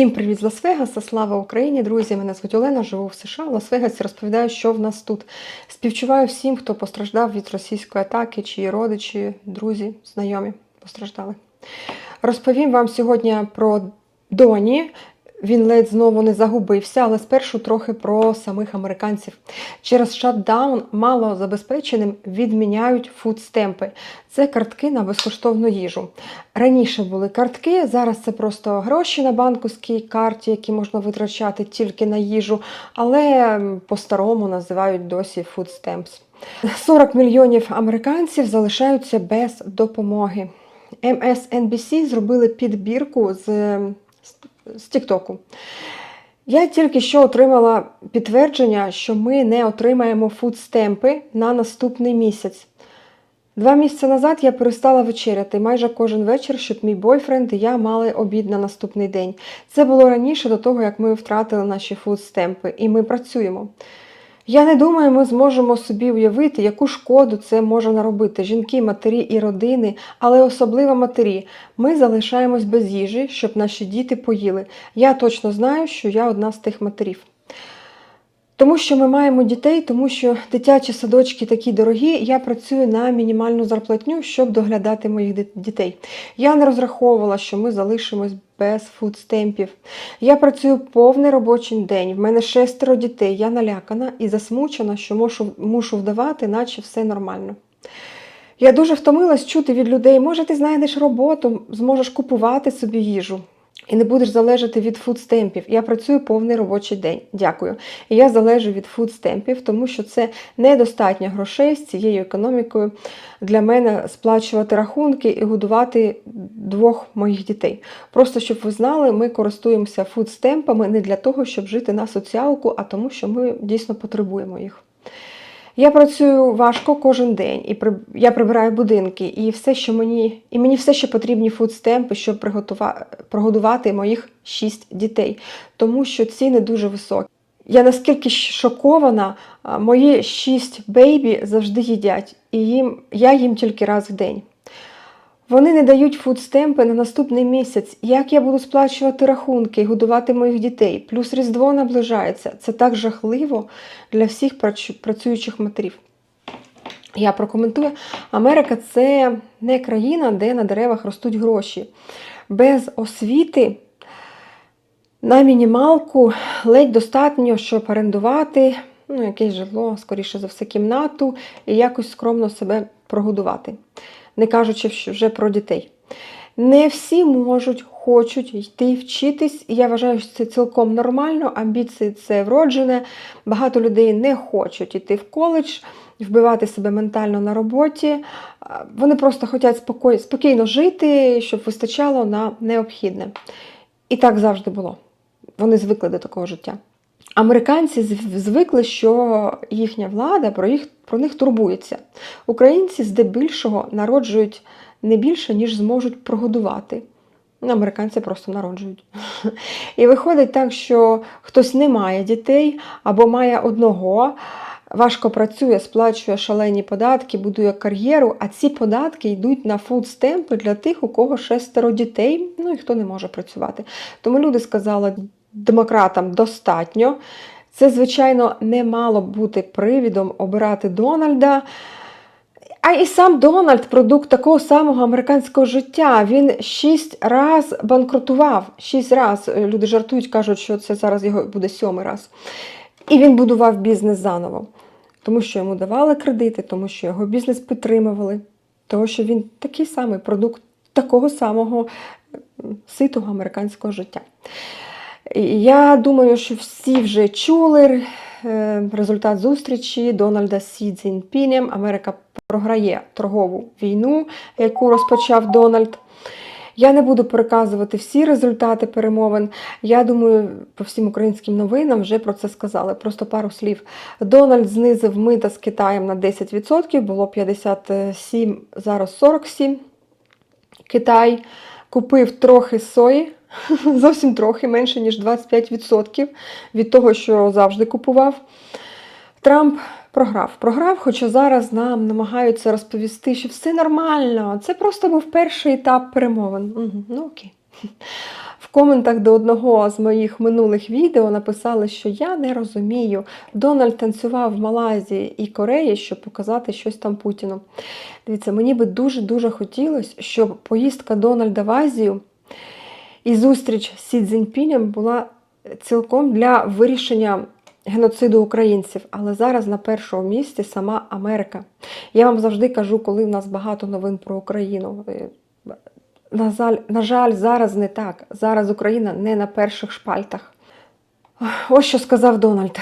Всім привіт з Лас-Вегаса, слава Україні, друзі! Мене звуть Олена, живу в США. В Лас-Вегасі розповідаю, що в нас тут. Співчуваю всім, хто постраждав від російської атаки, чиї родичі, друзі, знайомі постраждали. Розповім вам сьогодні про Доні. Він ледь знову не загубився, але спершу трохи про самих американців. Через шатдаун малозабезпеченим відміняють фудстемпи. Це картки на безкоштовну їжу. Раніше були картки, зараз це просто гроші на банківській карті, які можна витрачати тільки на їжу, але по-старому називають досі фудстемпс. 40 мільйонів американців залишаються без допомоги. MSNBC зробили підбірку з з Тіктоку. Я тільки що отримала підтвердження, що ми не отримаємо фудстемпи на наступний місяць. Два місяці назад я перестала вечеряти майже кожен вечір, щоб мій бойфренд і я мали обід на наступний день. Це було раніше до того, як ми втратили наші фудстемпи, і ми працюємо. Я не думаю, ми зможемо собі уявити, яку шкоду це може наробити жінки, матері і родини, але особливо матері. Ми залишаємось без їжі, щоб наші діти поїли. Я точно знаю, що я одна з тих матерів. Тому що ми маємо дітей, тому що дитячі садочки такі дорогі, я працюю на мінімальну зарплатню, щоб доглядати моїх дітей. Я не розраховувала, що ми залишимось без фудстемпів. Я працюю повний робочий день, в мене шестеро дітей, я налякана і засмучена, що мушу, мушу вдавати, наче все нормально. Я дуже втомилась чути від людей, може, ти знайдеш роботу, зможеш купувати собі їжу. І не будеш залежати від фудстемпів. Я працюю повний робочий день. Дякую. І я залежу від фудстемпів, тому що це недостатньо грошей з цією економікою для мене сплачувати рахунки і годувати двох моїх дітей. Просто щоб ви знали, ми користуємося фудстемпами не для того, щоб жити на соціалку, а тому, що ми дійсно потребуємо їх. Я працюю важко кожен день, і при... я прибираю будинки, і все, що мені і мені все ще потрібні фудстемпи, щоб приготувати прогодувати моїх шість дітей, тому що ціни дуже високі. Я наскільки шокована, мої шість бейбі завжди їдять, і їм я їм тільки раз в день. Вони не дають фудстемпи на наступний місяць. Як я буду сплачувати рахунки і годувати моїх дітей? Плюс Різдво наближається. Це так жахливо для всіх працюючих матерів. Я прокоментую: Америка це не країна, де на деревах ростуть гроші. Без освіти на мінімалку ледь достатньо, щоб орендувати ну, якесь житло, скоріше за все, кімнату і якось скромно себе прогодувати не кажучи вже про дітей. Не всі можуть, хочуть йти вчитись, і я вважаю, що це цілком нормально. Амбіції це вроджене. Багато людей не хочуть йти в коледж, вбивати себе ментально на роботі. Вони просто хочуть спокійно жити, щоб вистачало на необхідне. І так завжди було. Вони звикли до такого життя. Американці звикли, що їхня влада про їх про них турбується. Українці здебільшого народжують не більше, ніж зможуть прогодувати. Американці просто народжують. І виходить так, що хтось не має дітей або має одного, важко працює, сплачує шалені податки, будує кар'єру, а ці податки йдуть на фудстемпи для тих, у кого шестеро дітей, ну і хто не може працювати. Тому люди сказали демократам достатньо. Це, звичайно, не мало бути привідом обирати Дональда. А і сам Дональд продукт такого самого американського життя. Він шість раз банкрутував. Шість раз. Люди жартують, кажуть, що це зараз його буде сьомий раз. І він будував бізнес заново. Тому що йому давали кредити, тому що його бізнес підтримували, тому що він такий самий продукт такого самого ситого американського життя. Я думаю, що всі вже чули е, результат зустрічі Дональда Сі Цзіньпінем. Америка програє торгову війну, яку розпочав Дональд. Я не буду переказувати всі результати перемовин. Я думаю, по всім українським новинам вже про це сказали. Просто пару слів. Дональд знизив мита з Китаєм на 10%, було 57, зараз 47. Китай купив трохи сої. Зовсім трохи менше, ніж 25% від того, що завжди купував. Трамп програв. Програв, хоча зараз нам намагаються розповісти, що все нормально. Це просто був перший етап перемовин. Угу, Ну окей. В коментах до одного з моїх минулих відео написали, що я не розумію. Дональд танцював в Малайзії і Кореї, щоб показати щось там Путіну. Дивіться, мені би дуже-дуже хотілося, щоб поїздка Дональда в Азію і зустріч з Сі Цзіньпінем була цілком для вирішення геноциду українців. Але зараз на першому місці сама Америка. Я вам завжди кажу, коли в нас багато новин про Україну. Е, На жаль, на жаль, зараз не так. Зараз Україна не на перших шпальтах. Ось що сказав Дональд.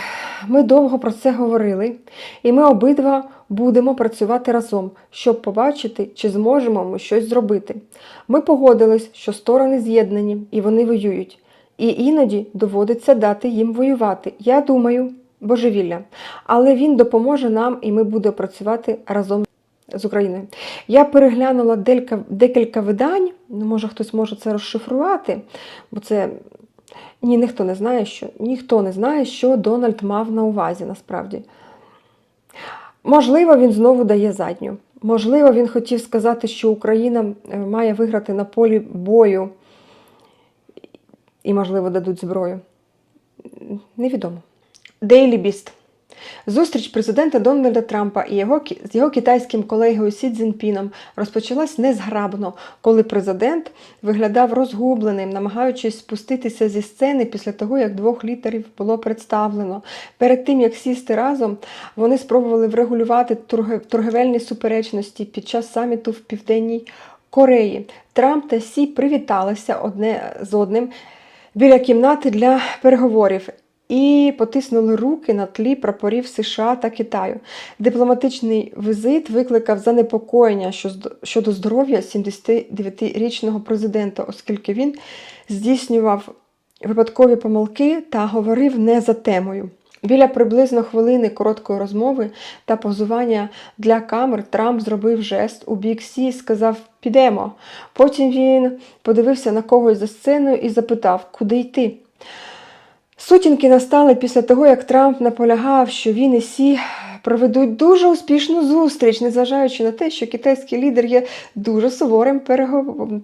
Ми довго про це говорили, і ми обидва будемо працювати разом, щоб побачити, чи зможемо ми щось зробити. Ми погодились, що сторони з'єднані і вони воюють. І іноді доводиться дати їм воювати. Я думаю, божевілля. Але він допоможе нам, і ми будемо працювати разом з Україною. Я переглянула декілька, видань, ну, може хтось може це розшифрувати, бо це ні, ніхто не знає, що ніхто не знає, що Дональд мав на увазі насправді. Можливо, він знову дає задню. Можливо, він хотів сказати, що Україна е, має виграти на полі бою і, можливо, дадуть зброю. Невідомо. Daily Beast. Зустріч президента Дональда Трампа і його, з його китайським колегою Сі Цзіньпіном розпочалась незграбно, коли президент виглядав розгубленим, намагаючись спуститися зі сцени після того, як двох лідерів було представлено. Перед тим як сісти разом, вони спробували врегулювати торгівельні суперечності під час саміту в Південній Кореї. Трамп та Сі привіталися одне з одним біля кімнати для переговорів і потиснули руки на тлі прапорів США та Китаю. Дипломатичний візит викликав занепокоєння щодо здоров'я 79-річного президента, оскільки він здійснював випадкові помилки та говорив не за темою. Біля приблизно хвилини короткої розмови та позування для камер Трамп зробив жест у бік Сі і сказав Підемо. Потім він подивився на когось за сценою і запитав, куди йти. Сутінки настали після того, як Трамп наполягав, що він і Сі проведуть дуже успішну зустріч, незважаючи на те, що китайський лідер є дуже суворим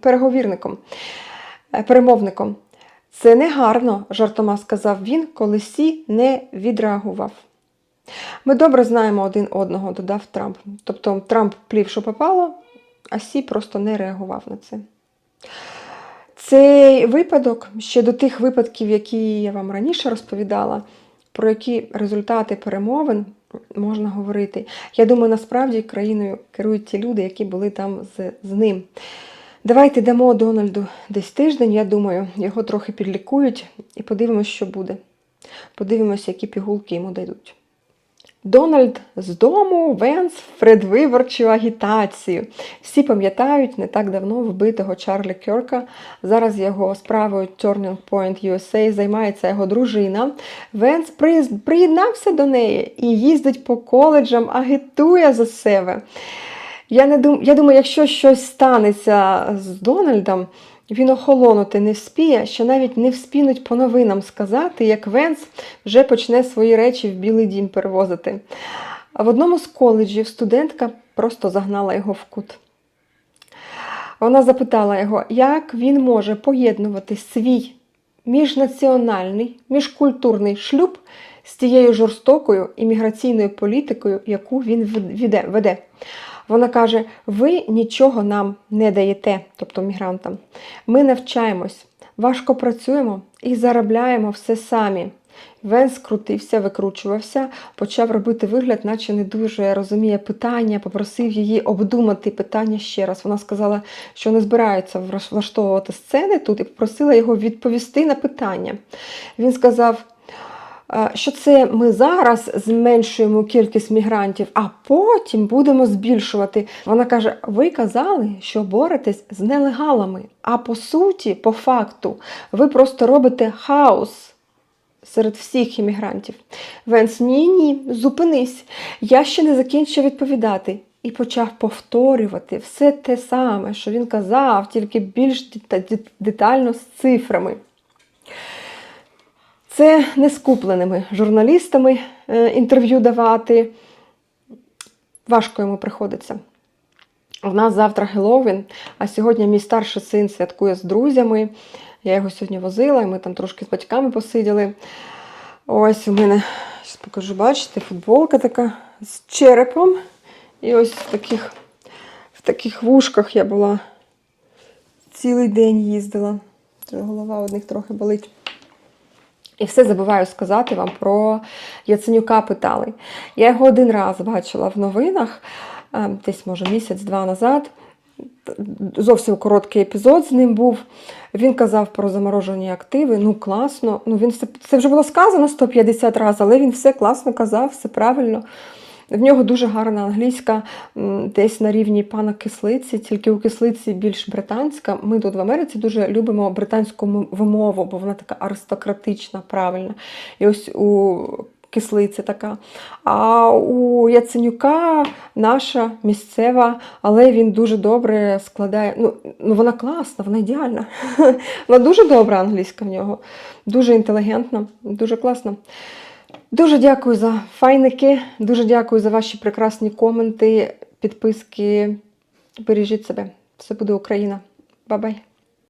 переговірником, е, перемовником. Це не гарно, жартома сказав він, коли Сі не відреагував. Ми добре знаємо один одного, додав Трамп. Тобто Трамп плів, що попало, а Сі просто не реагував на це. Цей випадок ще до тих випадків, які я вам раніше розповідала, про які результати перемовин можна говорити. Я думаю, насправді країною керують ті люди, які були там з, з ним. Давайте дамо Дональду десь тиждень, я думаю, його трохи підлікують і подивимось, що буде. Подивимося, які пігулки йому дадуть. Дональд з дому Венс предвиборчу агітацію. Всі пам'ятають не так давно вбитого Чарлі Кьорка. Зараз його справою Turning Point USA займається його дружина. Венс приєднався до неї і їздить по коледжам, агітує за себе. Я, не дум... Я думаю, якщо щось станеться з Дональдом, він охолонути не вспіє, що навіть не вспінуть по новинам сказати, як Венс вже почне свої речі в Білий дім перевозити. А в одному з коледжів студентка просто загнала його в кут. Вона запитала його, як він може поєднувати свій міжнаціональний, міжкультурний шлюб з тією жорстокою імміграційною політикою, яку він веде-. Вона каже: ви нічого нам не даєте, тобто мігрантам. Ми навчаємось, важко працюємо і заробляємо все самі. Вен скрутився, викручувався, почав робити вигляд, наче не дуже розуміє питання, попросив її обдумати питання ще раз. Вона сказала, що не збирається влаштовувати сцени тут, і попросила його відповісти на питання. Він сказав, що це ми зараз зменшуємо кількість мігрантів, а потім будемо збільшувати. Вона каже: ви казали, що боретесь з нелегалами, а по суті, по факту, ви просто робите хаос серед всіх іммігрантів. Венс, ні, ні, зупинись. Я ще не закінчив відповідати. І почав повторювати все те саме, що він казав, тільки більш детально з цифрами. Це не скупленими журналістами е, інтерв'ю давати. Важко йому приходиться. У нас завтра Геловін, а сьогодні мій старший син святкує з друзями. Я його сьогодні возила, і ми там трошки з батьками посиділи. Ось у мене, зараз покажу, бачите, футболка така з черепом. І ось в таких, в таких вушках я була цілий день їздила. Голова у них трохи болить. І все забуваю сказати вам про Яценюка питали. Я його один раз бачила в новинах, е, десь, може, місяць-два назад. Зовсім короткий епізод з ним був. Він казав про заморожені активи. Ну, класно. Ну, він все, це вже було сказано 150 разів, але він все класно казав, все правильно. В нього дуже гарна англійська, десь на рівні пана кислиці, тільки у кислиці більш британська. Ми тут в Америці дуже любимо британську вимову, бо вона така аристократична, правильна. І ось у кислиці така. А у Яценюка наша місцева, але він дуже добре складає. Ну, ну вона класна, вона ідеальна. Вона дуже добра англійська в нього, дуже інтелігентна, дуже класна. Дуже дякую за файники, дуже дякую за ваші прекрасні коменти, підписки. Бережіть себе. Все буде Україна. Бай-бай.